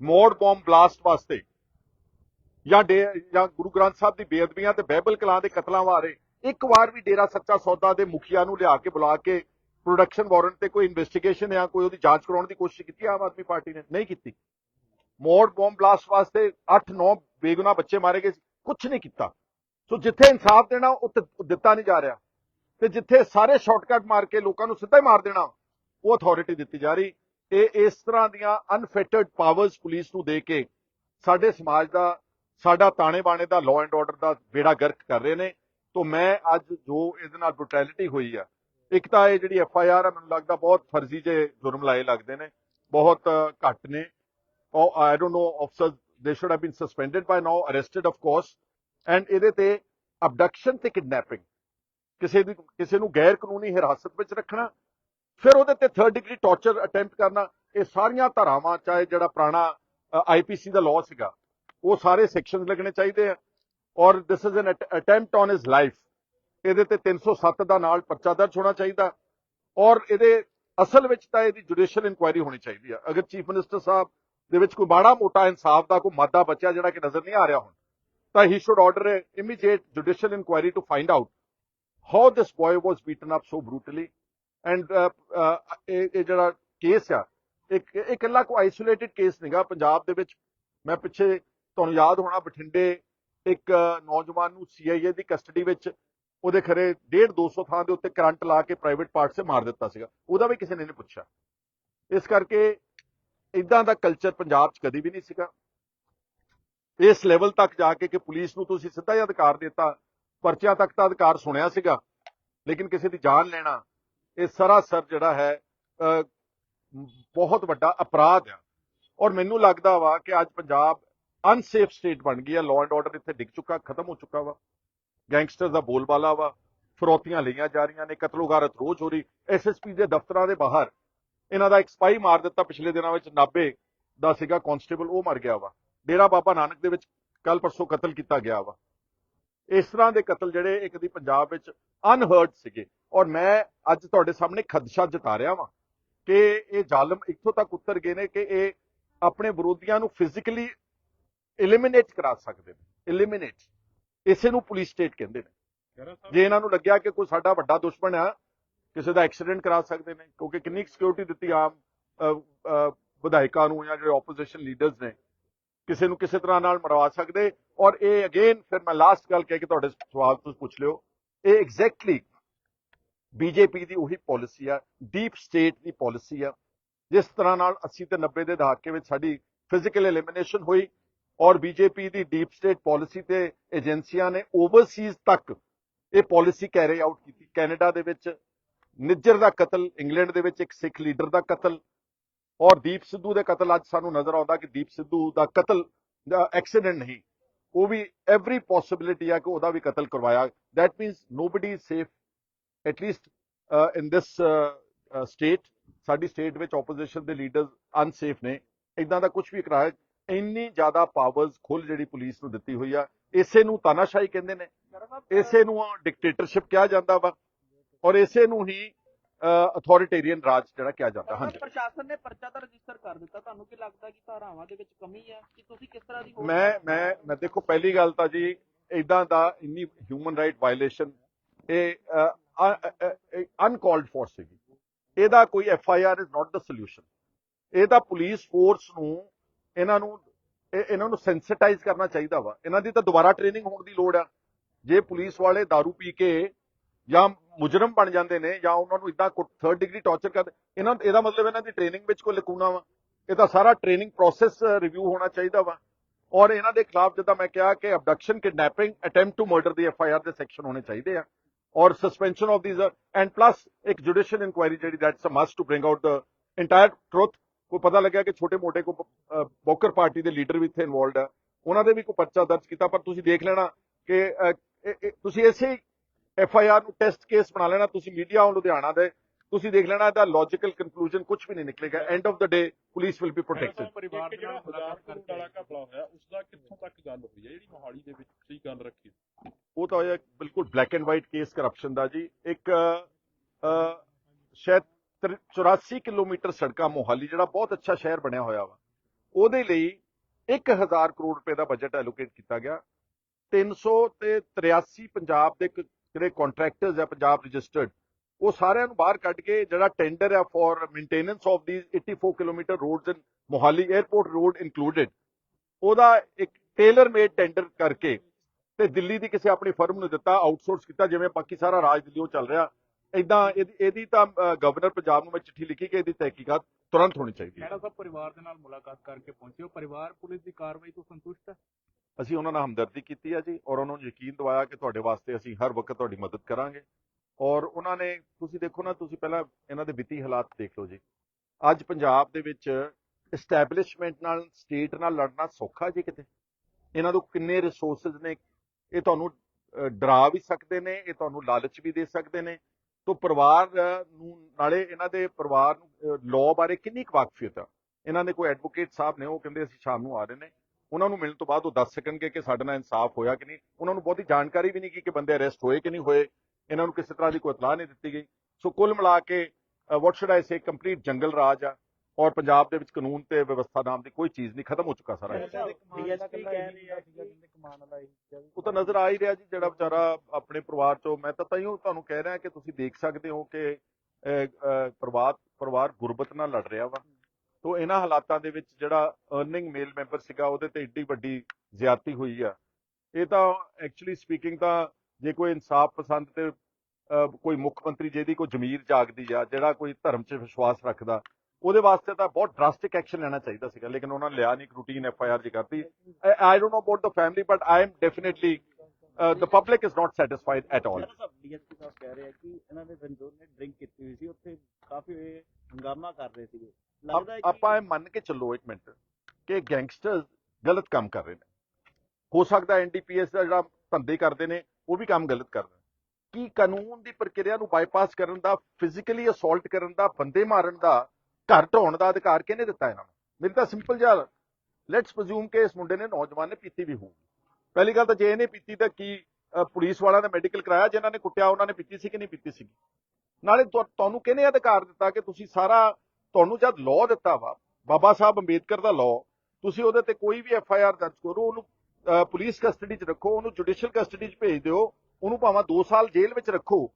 ਮੋੜ ਬੰਬ ਬਲਾਸਟ ਵਾਸਤੇ ਜਾਂ ਡੇ- ਜਾਂ ਗੁਰੂ ਗ੍ਰੰਥ ਸਾਹਿਬ ਦੀ ਬੇਅਦਬੀਆਂ ਤੇ ਬਾਈਬਲ ਕਲਾਂ ਦੇ ਕਤਲਾਂ ਬਾਰੇ ਇੱਕ ਵਾਰ ਵੀ ਡੇਰਾ ਸੱਚਾ ਸੌਦਾ ਦੇ ਮੁਖੀਆ ਨੂੰ ਲਿਆ ਕੇ ਬੁਲਾ ਕੇ ਪ੍ਰੋਡਕਸ਼ਨ ਵਾਰੰਟ ਤੇ ਕੋਈ ਇਨਵੈਸਟੀਗੇਸ਼ਨ ਜਾਂ ਕੋਈ ਉਹਦੀ ਜਾਂਚ ਕਰਾਉਣ ਦੀ ਕੋਸ਼ਿਸ਼ ਕੀਤੀ, ਆਮ ਆਦਮੀ ਪਾਰਟੀ ਨੇ? ਨਹੀਂ ਕੀਤੀ। ਮੋੜ ਬੰਬ ਬਲਾਸਟ ਵਾਸਤੇ 8-9 ਬੇਗੁਨਾਹ ਬੱਚੇ ਮਾਰੇ ਗਏ ਸੀ। ਕੁਝ ਨਹੀਂ ਕੀਤਾ। ਸੋ ਜਿੱਥੇ ਇਨਸਾਫ ਦੇਣਾ, ਉੱਥੇ ਦਿੱਤਾ ਨਹੀਂ ਜਾ ਰਿਹਾ। ਤੇ ਜਿੱਥੇ ਸਾਰੇ ਸ਼ਾਰਟਕਟ ਮਾਰ ਕੇ ਲੋਕਾਂ ਨੂੰ ਸਿੱਧਾ ਹੀ ਮਾਰ ਦੇਣਾ, ਉਹ ਅਥਾਰਟੀ ਦਿੱਤੀ ਜਾ ਰਹੀ। ਇਹ ਇਸ ਤਰ੍ਹਾਂ ਦੀਆਂ ਅਨਫਿਟਡ ਪਾਵਰਸ ਪੁਲਿਸ ਨੂੰ ਦੇ ਕੇ ਸਾਡੇ ਸਮਾਜ ਦਾ ਸਾਡਾ ਤਾਣੇ ਬਾਣੇ ਦਾ ਲਾਅ ਐਂਡ ਆਰਡਰ ਦਾ ਬੇੜਾ ਗਰਕ ਕਰ ਰਹੇ ਨੇ। ਤੋਂ ਮੈਂ ਅੱਜ ਜੋ ਇਹਦੇ ਨਾਲ ਬ੍ਰੂਟੈਲਿਟੀ ਹੋਈ ਆ, ਇੱਕ ਤਾਂ ਇਹ ਜਿਹੜੀ ਐਫ ਆਈ ਆਰ ਆ, ਮੈਨੂੰ ਲੱਗਦਾ ਬਹੁਤ ਫਰਜ਼ੀ ਜੇ ਜੁਰਮ ਲਾਏ ਲੱਗਦੇ ਨੇ, ਬਹੁਤ ਘੱਟ ਨੇ। ਔਰ ਆਈ don't know officers they should have been suspended by now arrested of course and ਇਹਦੇ ਤੇ ਅਬਡਕਸ਼ਨ ਤੇ ਕਿਡਨੈਪਿੰਗ ਕਿਸੇ ਦੀ, ਕਿਸੇ ਨੂੰ ਗੈਰ ਕਾਨੂੰਨੀ ਹਿਰਾਸਤ ਵਿੱਚ ਰੱਖਣਾ, ਫਿਰ ਉਹਦੇ ਤੇ ਥਰਡ ਡਿਗਰੀ ਟਾਰਚਰ ਅਟੈਂਪਟ ਕਰਨਾ, ਇਹ ਸਾਰੀਆਂ ਧਾਰਾਵਾਂ, ਚਾਹੇ ਜਿਹੜਾ ਪੁਰਾਣਾ ਆਈਪੀਸੀ ਦਾ ਲਾਅ ਸੀਗਾ ਉਹ ਸਾਰੇ ਸੈਕਸ਼ਨਸ ਲੱਗਣੇ ਚਾਹੀਦੇ ਆ। ਔਰ this is an attempt on his life ਇਹਦੇ ਤੇ 307 ਦਾ ਨਾਲ ਪਰਚਾ ਦਰਜ ਹੋਣਾ ਚਾਹੀਦਾ। ਔਰ ਇਹਦੇ ਅਸਲ ਵਿੱਚ ਤਾਂ ਇਹਦੀ ਜੁਡੀਸ਼ੀਅਲ ਇਨਕੁਆਇਰੀ ਹੋਣੀ ਚਾਹੀਦੀ ਆ। ਅਗਰ ਚੀਫ ਮਿਨਿਸਟਰ ਸਾਹਿਬ ਦੇ ਵਿੱਚ ਕੋਈ ਬਾੜਾ ਮੋਟਾ ਇਨਸਾਫ ਦਾ, ਕੋਈ ਮਾਦਾ ਬਚਿਆ ਜਿਹੜਾ ਕਿ ਨਜ਼ਰ ਨਹੀਂ ਆ ਰਿਹਾ ਹੁਣ, ਤਾਂ ਹੀ should order immediate judicial inquiry to find out how this boy was beaten up so brutally and ਇਹ ਜਿਹੜਾ ਕੇਸ ਆ, ਇੱਕ ਇਕੱਲਾ ਕੋਈ ਆਈਸੋਲੇਟਿਡ ਕੇਸ ਨਹੀਂਗਾ ਪੰਜਾਬ ਦੇ ਵਿੱਚ। ਮੈਂ ਪਿੱਛੇ ਤੁਹਾਨੂੰ ਯਾਦ ਹੋਣਾ ਬਠਿੰਡੇ ਇੱਕ ਨੌਜਵਾਨ ਨੂੰ ਸੀਆਈਏ ਦੀ ਕਸਟਡੀ ਵਿੱਚ ਉਹਦੇ ਖਰੇ 1.5 200 ਥਾਂ ਦੇ ਉੱਤੇ ਕਰੰਟ ਲਾ ਕੇ ਪ੍ਰਾਈਵੇਟ ਪਾਰਟ 'ਤੇ ਮਾਰ ਦਿੱਤਾ ਸੀਗਾ। ਉਹਦਾ ਵੀ ਕਿਸੇ ਨੇ ਨਹੀਂ ਪੁੱਛਿਆ। ਇਸ ਕਰਕੇ ਇਦਾਂ ਦਾ ਕਲਚਰ ਪੰਜਾਬ 'ਚ ਕਦੀ ਵੀ ਨਹੀਂ ਸੀਗਾ। ਇਸ ਲੈਵਲ ਤੱਕ ਜਾ ਕੇ ਕਿ ਪੁਲਿਸ ਨੂੰ ਤੁਸੀਂ ਸਿੱਧਾ ਹੀ ਅਧਿਕਾਰ ਦਿੱਤਾ ਪਰਚਿਆਂ ਤੱਕ ਤਾਂ ਅਧਿਕਾਰ ਸੁਣਿਆ ਸੀਗਾ ਲੇਕਿਨ ਕਿਸੇ ਦੀ ਜਾਨ ਲੈਣਾ ਇਹ ਸਰਾਸਰ ਜਿਹੜਾ ਹੈ ਅਹ, ਬਹੁਤ ਵੱਡਾ ਅਪਰਾਧ ਆ। ਔਰ ਮੈਨੂੰ ਲੱਗਦਾ ਵਾ ਕਿ ਅੱਜ ਪੰਜਾਬ ਅਨਸੇਫ ਸਟੇਟ ਬਣ ਗਈ ਆ ਲਾਅ ਐਂਡ ਆਰਡਰ ਇੱਥੇ ਡਿੱਗ ਚੁੱਕਾ, ਖਤਮ ਹੋ ਚੁੱਕਾ ਵਾ। ਗੈਂਗਸਟਰ ਦਾ ਬੋਲਬਾਲਾ ਵਾ, ਫਰੋਤੀਆਂ ਲਈਆਂ ਜਾ ਰਹੀਆਂ ਨੇ, ਕਤਲੋਗਾਰਤ ਰੋਜ਼ ਹੋ ਰਹੀ। ਐਸਐਸਪੀ ਦੇ ਦਫ਼ਤਰਾਂ ਦੇ ਬਾਹਰ, ਇਹਨਾਂ ਦਾ ਇੱਕ ਸਪਾਈ ਮਾਰ ਦਿੱਤਾ ਪਿਛਲੇ ਦਿਨਾਂ ਵਿੱਚ ਨਾਬੇ ਦਾ ਸੀਗਾ ਕਾਂਸਟੇਬਲ ਉਹ ਮਰ ਗਿਆ ਵਾ। ਡੇਰਾ ਬਾਬਾ ਨਾਨਕ ਦੇ ਵਿੱਚ ਕੱਲ ਪਰਸੋਂ ਕਤਲ ਕੀਤਾ ਗਿਆ ਵਾ। ਇਸ ਤਰ੍ਹਾਂ ਦੇ ਕਤਲ ਜਿਹੜੇ ਇੱਕ ਦੀ ਪੰਜਾਬ ਵਿੱਚ ਅਨਹਰਡ ਸੀਗੇ। ਔਰ ਮੈਂ ਅੱਜ ਤੁਹਾਡੇ ਸਾਹਮਣੇ ਖਦਸ਼ਾ ਜਤਾ ਰਿਹਾ ਵਾਂ ਕਿ ਇਹ ਜ਼ਾਲਮ ਇੱਥੋਂ ਤੱਕ ਉਤਰ ਗਏ ਨੇ ਕਿ ਇਹ ਆਪਣੇ ਵਿਰੋਧੀਆਂ ਨੂੰ ਫਿਜ਼ੀਕਲੀ ਐਲੀਮੀਨੇਟ ਕਰਾ ਸਕਦੇ ਨੇ। ਐਲੀਮੀਨੇਟ ਇਸੇ ਨੂੰ ਪੁਲਿਸ ਸਟੇਟ ਕਹਿੰਦੇ ਨੇ। ਜੇ ਇਹਨਾਂ ਨੂੰ ਲੱਗਿਆ ਕਿ ਕੋਈ ਸਾਡਾ ਵੱਡਾ ਦੁਸ਼ਮਣ ਆ ਕਿਸੇ ਦਾ ਐਕਸੀਡੈਂਟ ਕਰਾ ਸਕਦੇ ਨੇ ਕਿਉਂਕਿ ਕਿੰਨੀ ਸਿਕਿਉਰਿਟੀ ਦਿੱਤੀ ਆਮ ਵਿਧਾਇਕਾਂ ਨੂੰ ਜਾਂ ਜਿਹੜੇ ਆਪੋਜੀਸ਼ਨ ਲੀਡਰਸ ਨੇ ਕਿਸੇ ਨੂੰ ਕਿਸੇ ਤਰ੍ਹਾਂ ਨਾਲ ਮਰਵਾ ਸਕਦੇ। ਔਰ ਇਹ ਅਗੇਨ ਫਿਰ ਮੈਂ ਲਾਸਟ ਗੱਲ ਕਹਿ ਕੇ ਤੁਹਾਡੇ ਸਵਾਲ ਤੋਂ ਪੁੱਛ ਲਿਓ। ਇਹ ਐਗਜ਼ੈਕਟਲੀ ਬੀਜੇਪੀ ਦੀ ਉਹੀ ਪਾਲਿਸੀ ਆ ਡੀਪ ਸਟੇਟ ਦੀ ਪਾਲਿਸੀ ਆ। ਜਿਸ ਤਰ੍ਹਾਂ ਨਾਲ 80 ਤੇ 90 ਦੇ ਦਹਾਕੇ ਵਿੱਚ ਸਾਡੀ ਫਿਜ਼ੀਕਲ ਐਲੀਮੀਨੇਸ਼ਨ ਹੋਈ ਔਰ ਬੀਜੇਪੀ ਦੀ ਡੀਪ ਸਟੇਟ ਪਾਲਿਸੀ ਤੇ ਏਜੰਸੀਆਂ ਨੇ ਓਵਰਸੀਜ਼ ਤੱਕ ਇਹ ਪਾਲਿਸੀ ਕੈਰੀ ਆਊਟ ਕੀਤੀ। ਕੈਨੇਡਾ ਦੇ ਵਿੱਚ ਨਿੱਜਰ ਦਾ ਕਤਲ, ਇੰਗਲੈਂਡ ਦੇ ਵਿੱਚ ਇੱਕ ਸਿੱਖ ਲੀਡਰ ਦਾ ਕਤਲ ਔਰ ਦੀਪ ਸਿੱਧੂ ਦੇ ਕਤਲ ਅੱਜ ਸਾਨੂੰ ਨਜ਼ਰ ਆਉਂਦਾ ਕਿ ਦੀਪ ਸਿੱਧੂ ਦਾ ਕਤਲ ਐਕਸੀਡੈਂਟ ਨਹੀਂ, ਉਹ ਵੀ ਐਵਰੀ ਪੋਸਿਬਿਲਿਟੀ ਆ ਕਿ ਉਹਦਾ ਵੀ ਕਤਲ ਕਰਵਾਇਆ। That means nobody is safe at least in this state ਸਾਡੀ ਸਟੇਟ ਵਿੱਚ ਆਪੋਜੀਸ਼ਨ ਦੇ ਲੀਡਰਸ ਅਨਸੇਫ ਨੇ। ਇਦਾਂ ਦਾ ਕੁਝ ਵੀ ਕਰਾਇਆ ਇੰਨੀ ਜ਼ਿਆਦਾ ਪਾਵਰਸ ਖੁੱਲ ਜਿਹੜੀ ਪੁਲਿਸ ਨੂੰ ਦਿੱਤੀ ਹੋਈ ਆ ਇਸੇ ਨੂੰ ਤਾਨਾਸ਼ਾਹੀ ਕਹਿੰਦੇ ਨੇ। ਇਸੇ ਨੂੰ ਡਿਕਟੇਟਰਸ਼ਿਪ ਕਿਹਾ ਜਾਂਦਾ ਵਾ ਔਰ ਇਸੇ ਨੂੰ ਹੀ ਅਥਾਰਟੇਰੀਅਨ ਰਾਜ ਜਿਹੜਾ ਕਿਹਾ ਜਾਂਦਾ ਹਾਂਜੀ। ਪ੍ਰਸ਼ਾਸਨ ਨੇ ਪਰਚਾ ਤਾਂ ਰਜਿਸਟਰ ਕਰ ਦਿੱਤਾ ਤੁਹਾਨੂੰ ਕੀ ਲੱਗਦਾ ਕਿ ਧਾਰਾਵਾਂ ਦੇ ਵਿੱਚ ਕਮੀ ਹੈ ਕਿ ਤੁਸੀਂ ਕਿਸ ਤਰ੍ਹਾਂ ਦੀ ਮੈਂ ਮੈਂ ਮੈਂ ਦੇਖੋ ਪਹਿਲੀ ਗੱਲ ਤਾਂ ਜੀ ਇਦਾਂ ਦਾ ਇੰਨੀ ਹਿਊਮਨ ਰਾਈਟ ਵਾਇਲੇਸ਼ਨ ਇਹ ਅਨਕਾਲਡ ਫੋਰ ਸੀਗੀ। ਇਹਦਾ ਕੋਈ F I R is not the solution ਇਹ ਤਾਂ ਪੁਲਿਸ ਫੋਰਸ ਨੂੰ ਇਹਨਾਂ ਨੂੰ ਇਹਨਾਂ ਨੂੰ ਸੈਂਸਿਟਾਈਜ਼ ਕਰਨਾ ਚਾਹੀਦਾ ਵਾ। ਇਹਨਾਂ ਦੀ ਤਾਂ ਦੁਬਾਰਾ ਟ੍ਰੇਨਿੰਗ ਹੋਣ ਦੀ ਲੋੜ ਆ। ਜੇ ਪੁਲਿਸ ਵਾਲੇ दारू ਪੀ ਕੇ ਜਾਂ ਮੁਜਰਮ ਬਣ ਜਾਂਦੇ ਨੇ ਜਾਂ ਉਹਨਾਂ ਨੂੰ ਇਦਾਂ ਥਰਡ ਡਿਗਰੀ ਟੌਰਚਰ ਕਰਦੇ, ਇਹਨਾਂ, ਇਹਦਾ ਮਤਲਬ ਇਹਨਾਂ ਦੀ ਟ੍ਰੇਨਿੰਗ ਵਿੱਚ ਕੋਈ ਲਕੂਨਾ ਵਾ। ਇਹਦਾ ਸਾਰਾ ਟ੍ਰੇਨਿੰਗ ਪ੍ਰੋਸੈਸ ਰਿਵਿਊ ਹੋਣਾ ਚਾਹੀਦਾ ਵਾ। ਔਰ ਇਹਨਾਂ ਦੇ ਖਿਲਾਫ ਜਿੱਦਾਂ ਮੈਂ ਕਿਹਾ ਕਿ abduction kidnapping attempt to murder the F I R ਦੇ ਸੈਕਸ਼ਨ ਹੋਣੇ ਚਾਹੀਦੇ ਆ। ਔਰ suspension of these and plus ਇੱਕ ਜੁਡੀਸ਼ੀਅਲ ਇਨਕੁਆਇਰੀ ਜਿਹੜੀ that's a must to bring out the entire truth ਕੋਈ ਪਤਾ ਲੱਗਿਆ ਕਿ ਛੋਟੇ ਮੋਟੇ ਕੋ ਬੋਕਰ ਪਾਰਟੀ ਦੇ ਲੀਡਰ ਵੀ ਇੱਥੇ ਇਨਵੋਲਡ ਆ ਉਹਨਾਂ ਦੇ ਵੀ ਕੋਈ ਪਰਚਾ ਦਰਜ ਕੀਤਾ ਪਰ ਤੁਸੀਂ ਦੇਖ ਲੈਣਾ ਕਿ ਤੁਸੀਂ ਇਸੇ ਐਫ ਆਈ ਆਰ ਨੂੰ ਟੈਸਟ ਕੇਸ ਬਣਾ ਲੈਣਾ ਤੁਸੀਂ ਮੀਡੀਆ ਆਨ ਲੁਧਿਆਣਾ ਦੇ ਤੁਸੀਂ ਦੇਖ ਲੈਣਾ ਇਹਦਾ ਲੌਜੀਕਲ ਕਨਕਲੂਜਨ ਕੁਝ ਵੀ ਨਹੀਂ ਨਿਕਲੇਗਾ end of the day police will be protected ਪਰਿਵਾਰ ਦੇ ਨਾਲ ਹਜ਼ਾਰ ਵਾਲਾ ਘਪਲਾ ਹੋਇਆ ਉਸ ਦਾ ਕਿੱਥੋਂ ਤੱਕ ਗੱਲ ਹੋਈ ਹੈ? ਜਿਹੜੀ ਮੋਹਾਲੀ ਦੇ ਵਿੱਚ ਤੁਸੀਂ ਗੱਲ ਰੱਖੀ। ਉਹ ਤਾਂ ਹੋਇਆ ਬਿਲਕੁਲ black and white case corruption ਦਾ ਜੀ। ਇੱਕ ਸ਼ਾਇਦ 84 ਕਿਲੋਮੀਟਰ ਸੜਕਾਂ ਮੋਹਾਲੀ, ਜਿਹੜਾ ਬਹੁਤ ਅੱਛਾ ਸ਼ਹਿਰ ਬਣਿਆ ਹੋਇਆ ਵਾ, ਉਹਦੇ ਲਈ 1000 ਕਰੋੜ ਰੁਪਏ ਦਾ ਬਜਟ ਐਲੋਕੇਟ ਕੀਤਾ ਗਿਆ। 300 ਤੇ 83 ਪੰਜਾਬ ਦੇ ਕ- ਜਿਹੜੇ ਕੰਟਰੈਕਟਰਸ ਆ, ਪੰਜਾਬ ਰਜਿਸਟਰਡ ਉਹ ਸਾਰਿਆਂ ਨੂੰ ਬਾਹਰ ਕੱਢ ਕੇ ਜਿਹੜਾ ਟੈਂਡਰ ਆ for maintenance of this 84 kilometre roads in Mohali airport road included ਉਹਦਾ ਇੱਕ ਟੇਲਰ ਮੇਡ ਟੈਂਡਰ ਕਰਕੇ ਤੇ ਦਿੱਲੀ ਦੀ ਕਿਸੇ ਆਪਣੀ ਫਰਮ ਨੂੰ ਦਿੱਤਾ ਆਊਟਸੋਰਸ ਕੀਤਾ, ਜਿਵੇਂ ਬਾਕੀ ਸਾਰਾ ਰਾਜ ਦਿੱਲੀ ਉਹ ਚੱਲ ਰਿਹਾ। ਇਦਾਂ ਇਹਦੀ ਤਾਂ ਗਵਰਨਰ ਪੰਜਾਬ ਨੂੰ ਮੈਂ ਚਿੱਠੀ ਲਿਖੀ ਕਿ ਇਹਦੀ ਤਹਿਕੀਕਾਤ ਤੁਰੰਤ ਹੋਣੀ ਚਾਹੀਦੀ ਹੈ। ਖਹਿਰਾ ਸਾਹਿਬ ਪਰਿਵਾਰ ਦੇ ਨਾਲ ਮੁਲਾਕਾਤ ਕਰਕੇ ਪਹੁੰਚੇ ਹੋ। ਪਰਿਵਾਰ ਪੁਲਿਸ ਦੀ ਕਾਰਵਾਈ ਤੋਂ ਸੰਤੁਸ਼ਟ ਹੈ? ਅਸੀਂ ਉਹਨਾਂ ਨਾਲ ਹਮਦਰਦੀ ਕੀਤੀ ਹੈ ਜੀ ਔਰ ਉਹਨਾਂ ਨੂੰ ਯਕੀਨ ਦਿਵਾਇਆ ਕਿ ਤੁਹਾਡੇ ਵਾਸਤੇ ਅਸੀਂ ਹਰ ਵਕਤ ਤੁਹਾਡੀ ਮਦਦ ਕਰਾਂਗੇ। ਔਰ ਉਹਨਾਂ ਨੇ ਤੁਸੀਂ ਦੇਖੋ ਨਾ ਤੁਸੀਂ ਪਹਿਲਾਂ ਇਹਨਾਂ ਦੇ ਵਿੱਤੀ ਹਾਲਾਤ ਦੇਖ ਲਓ ਜੀ। ਅੱਜ ਪੰਜਾਬ ਦੇ ਵਿੱਚ ਐਸਟੈਬਲਿਸ਼ਮੈਂਟ ਨਾਲ ਸਟੇਟ ਨਾਲ ਲੜਨਾ ਸੌਖਾ ਜੀ ਕਿਤੇ? ਇਹਨਾਂ ਨੂੰ ਕਿੰਨੇ ਰਿਸੋਰਸਸ ਨੇ? ਇਹ ਤੁਹਾਨੂੰ ਡਰਾ ਵੀ ਸਕਦੇ ਨੇ ਇਹ ਤੁਹਾਨੂੰ ਲਾਲਚ ਵੀ ਦੇ ਸਕਦੇ ਨੇ। ਤੋਂ ਪਰਿਵਾਰ ਨੂੰ, ਨਾਲੇ ਇਹਨਾਂ ਦੇ ਪਰਿਵਾਰ ਨੂੰ ਲਾਅ ਬਾਰੇ ਕਿੰਨੀ ਕੁ ਵਾਕਫੀਅਤ ਆ? ਇਹਨਾਂ ਦੇ ਕੋਈ ਐਡਵੋਕੇਟ ਸਾਹਿਬ ਨੇ, ਉਹ ਕਹਿੰਦੇ ਅਸੀਂ ਸ਼ਾਮ ਨੂੰ ਆ ਰਹੇ ਨੇ। ਉਹਨਾਂ ਨੂੰ ਮਿਲਣ ਤੋਂ ਬਾਅਦ ਉਹ ਦੱਸ ਸਕਣਗੇ ਕਿ ਸਾਡੇ ਨਾਲ ਇਨਸਾਫ ਹੋਇਆ ਕਿ ਨਹੀਂ। ਉਹਨਾਂ ਨੂੰ ਬਹੁਤੀ ਜਾਣਕਾਰੀ ਵੀ ਨਹੀਂ ਕਿ ਕਿ ਬੰਦੇ ਅਰੈਸਟ ਹੋਏ ਕਿ ਨਹੀਂ ਹੋਏ। ਇਹਨਾਂ ਨੂੰ ਕਿਸੇ ਤਰ੍ਹਾਂ ਦੀ ਕੋਈ ਇਤਲਾਹ ਨਹੀਂ ਦਿੱਤੀ ਗਈ। ਸੋ ਕੁੱਲ ਮਿਲਾ ਕੇ ਵਾਟ ਸ਼ੁਡ ਆਈ ਸੇ ਕੰਪਲੀਟ ਜੰਗਲ ਰਾਜ ਆ। ਔਰ ਪੰਜਾਬ ਦੇ ਵਿੱਚ ਕਾਨੂੰਨ ਤੇ ਵਿਵਸਥਾ ਨਾਮ ਦੀ ਕੋਈ ਚੀਜ਼ ਨਹੀਂ ਖਤਮ ਹੋ ਚੁੱਕਾ ਸਾਰਾ ਇਹ। ਡੀਐਸਪੀ ਕਹਿ ਰਹੇ ਆ ਕਿ ਕਮਾਨ ਵਾਲਾ ਹੀ ਉਹ ਤਾਂ ਨਜ਼ਰ ਆ ਹੀ ਰਿਹਾ ਜੀ ਜਿਹੜਾ ਵਿਚਾਰਾ ਆਪਣੇ ਪਰਿਵਾਰ ਚੋਂ ਮੈਂ ਤਾਂ ਤਾਈਓ ਤੁਹਾਨੂੰ ਕਹਿ ਰਿਹਾ ਕਿ ਤੁਸੀਂ ਦੇਖ ਸਕਦੇ ਹੋ ਕਿ ਪਰਿਵਾਰ ਪਰਿਵਾਰ ਗੁਰਬਤ ਨਾਲ ਲੜ ਰਿਹਾ ਵਾ ਤੋਂ ਇਹਨਾਂ ਹਾਲਾਤਾਂ ਦੇ ਵਿੱਚ ਜਿਹੜਾ ਅਰਨਿੰਗ ਮੇਲ ਮੈਂਬਰ ਸੀਗਾ ਉਹਦੇ ਤੇ ਏਡੀ ਵੱਡੀ ਜ਼ਿਆਦਤੀ ਹੋਈ ਆ ਇਹ ਤਾਂ ਐਕਚੁਅਲੀ ਸਪੀਕਿੰਗ ਤਾਂ ਜੇ ਕੋਈ ਇਨਸਾਫ ਪਸੰਦ ਤੇ ਕੋਈ ਮੁੱਖ ਮੰਤਰੀ ਜਿਹਦੀ ਕੋਈ ਜ਼ਮੀਰ ਜਾਗਦੀ ਆ ਜਿਹੜਾ ਕੋਈ ਧਰਮ 'ਚ ਵਿਸ਼ਵਾਸ ਰੱਖਦਾ ਉਹਦੇ ਵਾਸਤੇ ਤਾਂ ਬਹੁਤ ਡਰਾਸਟਿਕ ਐਕਸ਼ਨ ਲੈਣਾ ਚਾਹੀਦਾ ਸੀਗਾ ਲੇਕਿਨ ਉਹਨਾਂ ਨੇ ਲਿਆ ਨਹੀਂ ਇੱਕ ਰੂਟੀਨ ਐਫ ਆਈ ਆਰ ਜੀ ਕਰਤੀ। I don't know about the family but I am definitely the public is not satisfied at all DSP sahib ਕਹਿ ਰਹੇ ਆ ਕਿ ਇਹਨਾਂ ਦੇ ਬੰਦੂਰ ਨੇ ਡਰਿੰਕ ਕੀਤੀ ਹੋਈ ਸੀ ਉੱਥੇ ਕਾਫੀ ਹੰਗਾਮਾ ਕਰ ਰਹੇ ਸੀਗੇ। ਲੱਗਦਾ ਹੈ ਕਿ ਆਪਾਂ ਇਹ ਮੰਨ ਕੇ ਚੱਲੋ ਇੱਕ ਮਿੰਟ ਕਿ ਗੈਂਗਸਟਰਸ ਗਲਤ ਕੰਮ ਕਰ ਰਹੇ ਨੇ। ਹੋ ਸਕਦਾ ਐਨਡੀਪੀਐਸ ਦਾ ਜਿਹੜਾ ਧੰਦੇ ਕਰਦੇ ਨੇ ਉਹ ਵੀ ਕੰਮ ਗਲਤ ਕਰ ਰਹੇ ਨੇ। ਕੀ ਕਾਨੂੰਨ ਦੀ ਪ੍ਰਕਿਰਿਆ ਨੂੰ ਬਾਈਪਾਸ ਕਰਨ ਦਾ ਫਿਜ਼ੀਕਲੀ ਅਸੌਲਟ ਕਰਨ ਦਾ ਬੰਦੇ ਮਾਰਨ ਦਾ ਘਰ ਢਾਉਣ ਦਾ ਅਧਿਕਾਰ ਕਿਹਨੇ ਦਿੱਤਾ ਇਹਨਾਂ ਨੂੰ? ਮੇਰੀ ਤਾਂ ਸਿੰਪਲ ਜਿਹਾ ਲੈਟਸ ਪ੍ਰਜ਼ੂਮ ਕਿ ਇਸ ਮੁੰਡੇ ਨੇ ਨੌਜਵਾਨ ਨੇ ਪੀਤੀ ਵੀ ਹੋਊਗੀ। ਪਹਿਲੀ ਗੱਲ ਤਾਂ ਜੇ ਇਹਨੇ ਪੀਤੀ ਤਾਂ ਕੀ ਪੁਲਿਸ ਵਾਲਿਆਂ ਨੇ ਮੈਡੀਕਲ ਕਰਾਇਆ ਜਿਨ੍ਹਾਂ ਨੇ ਕੁੱਟਿਆ, ਉਹਨਾਂ ਨੇ ਪੀਤੀ ਸੀ ਕਿ ਨਹੀਂ ਪੀਤੀ ਸੀ ਨਾਲੇ ਤੁਹਾਨੂੰ ਕਿਹਨੇ ਅਧਿਕਾਰ ਦਿੱਤਾ ਕਿ ਤੁਸੀਂ ਸਾਰਾ ਤੁਹਾਨੂੰ ਜਦ ਲਾਅ ਦਿੱਤਾ ਵਾ, ਬਾਬਾ ਸਾਹਿਬ ਅੰਬੇਦਕਰ ਦਾ ਲਾਅ ਤੁਸੀਂ ਉਹਦੇ ਤੇ ਕੋਈ ਵੀ ਐਫ ਆਈ ਆਰ ਦਰਜ ਕਰੋ, ਉਹਨੂੰ ਪੁਲਿਸ ਕਸਟਡੀ 'ਚ ਰੱਖੋ, ਉਹਨੂੰ ਜੁਡੀਸ਼ੀਅਲ ਕਸਟਡੀ 'ਚ ਭੇਜ ਦਿਓ, ਉਹਨੂੰ ਭਾਵੇਂ 2 ਸਾਲ ਜੇਲ੍ਹ ਵਿੱਚ ਰੱਖੋ,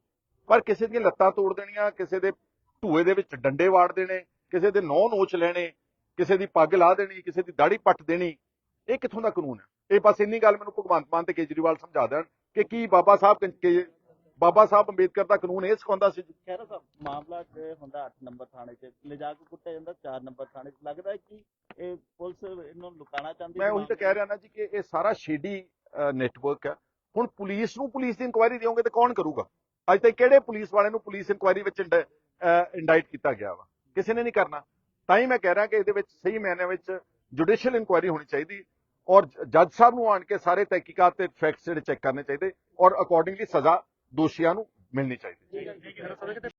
ਪਰ ਕਿਸੇ ਦੀਆਂ ਲੱਤਾਂ ਤੋੜ ਦੇਣੀਆਂ, ਕਿਸੇ ਦੇ ਧੂਏ ਦੇ ਵਿੱਚ ਡੰਡੇ ਵਾੜ ਦੇਣੇ ਕਿਸੇ ਦੇ ਨੌ ਨੋਚ ਲੈਣੇ ਕਿਸੇ ਦੀ ਪੱਗ ਲਾ ਦੇਣੀ ਕਿਸੇ ਦੀ ਦਾੜੀ ਪੱਟ ਦੇਣੀ ਇਹ ਕਿੱਥੋਂ ਦਾ ਕਾਨੂੰਨ ਹੈ? ਇਹ ਬਸ ਇੰਨੀ ਗੱਲ ਮੈਨੂੰ ਭਗਵੰਤ ਮਾਨ ਤੇ ਕੇਜਰੀਵਾਲ ਸਮਝਾ ਦੇਣ ਕਿ ਕੀ ਬਾਬਾ ਸਾਹਿਬ ਕ- ਬਾਬਾ ਸਾਹਿਬ ਅੰਬੇਦਕਰ ਦਾ ਕਾਨੂੰਨ ਇਹ ਸਿਖਾਉਂਦਾ ਸੀ ਖਹਿਰਾ ਸਾਹਿਬ ਮਾਮਲਾ ਜੇ ਹੁੰਦਾ 8 ਨੰਬਰ ਥਾਣੇ 'ਚ ਲਿਜਾ ਕੇ ਕੁੱਟਿਆ ਜਾਂਦਾ 4 ਨੰਬਰ ਥਾਣੇ 'ਚ। ਲੱਗਦਾ ਕਿ ਇਹ ਪੁਲਿਸ ਇਹਨੂੰ ਲੁਕਾਉਣਾ ਚਾਹੁੰਦੀ ਮੈਂ ਉਹੀ ਤਾਂ ਕਹਿ ਰਿਹਾ ਨਾ ਜੀ ਕਿ ਇਹ ਸਾਰਾ ਸ਼ੇਡੀ ਨੈਟਵਰਕ ਹੈ। ਹੁਣ ਪੁਲਿਸ ਨੂੰ ਪੁਲਿਸ ਦੀ ਇਨਕੁਆਇਰੀ ਦਿਓਗੇ ਤਾਂ ਕੌਣ ਕਰੂਗਾ? ਅੱਜ ਤੱਕ ਕਿਹੜੇ ਪੁਲਿਸ ਵਾਲੇ ਨੂੰ ਪੁਲਿਸ ਇਨਕੁਆਇਰੀ ਵਿੱਚ ਇੰਡਾਈਟ ਕੀਤਾ ਗਿਆ ਵਾ? ਕਿਸੇ ਨੇ ਨਹੀਂ ਕਰਨਾ ਤਾਂ ਹੀ ਮੈਂ ਕਹਿ ਰਿਹਾ ਕਿ ਇਹਦੇ ਵਿੱਚ ਸਹੀ ਮਾਇਨੇ ਵਿੱਚ ਜੁਡੀਸ਼ੀਅਲ ਇਨਕੁਆਇਰੀ ਹੋਣੀ ਚਾਹੀਦੀ ਔਰ ਜੱਜ ਸਾਹਿਬ ਨੂੰ ਆਣ ਕੇ ਸਾਰੇ ਤਹਿਕੀਕਾਤ ਤੇ ਫੈਕਟਸ ਜਿਹੜੇ ਚੈੱਕ ਕਰਨੇ ਚਾਹੀਦੇ ਔਰ ਅਕੋਰਡਿੰਗਲੀ ਸਜ਼ਾ ਦੋਸ਼ੀਆਂ ਨੂੰ ਮਿਲਣੀ ਚਾਹੀਦੀ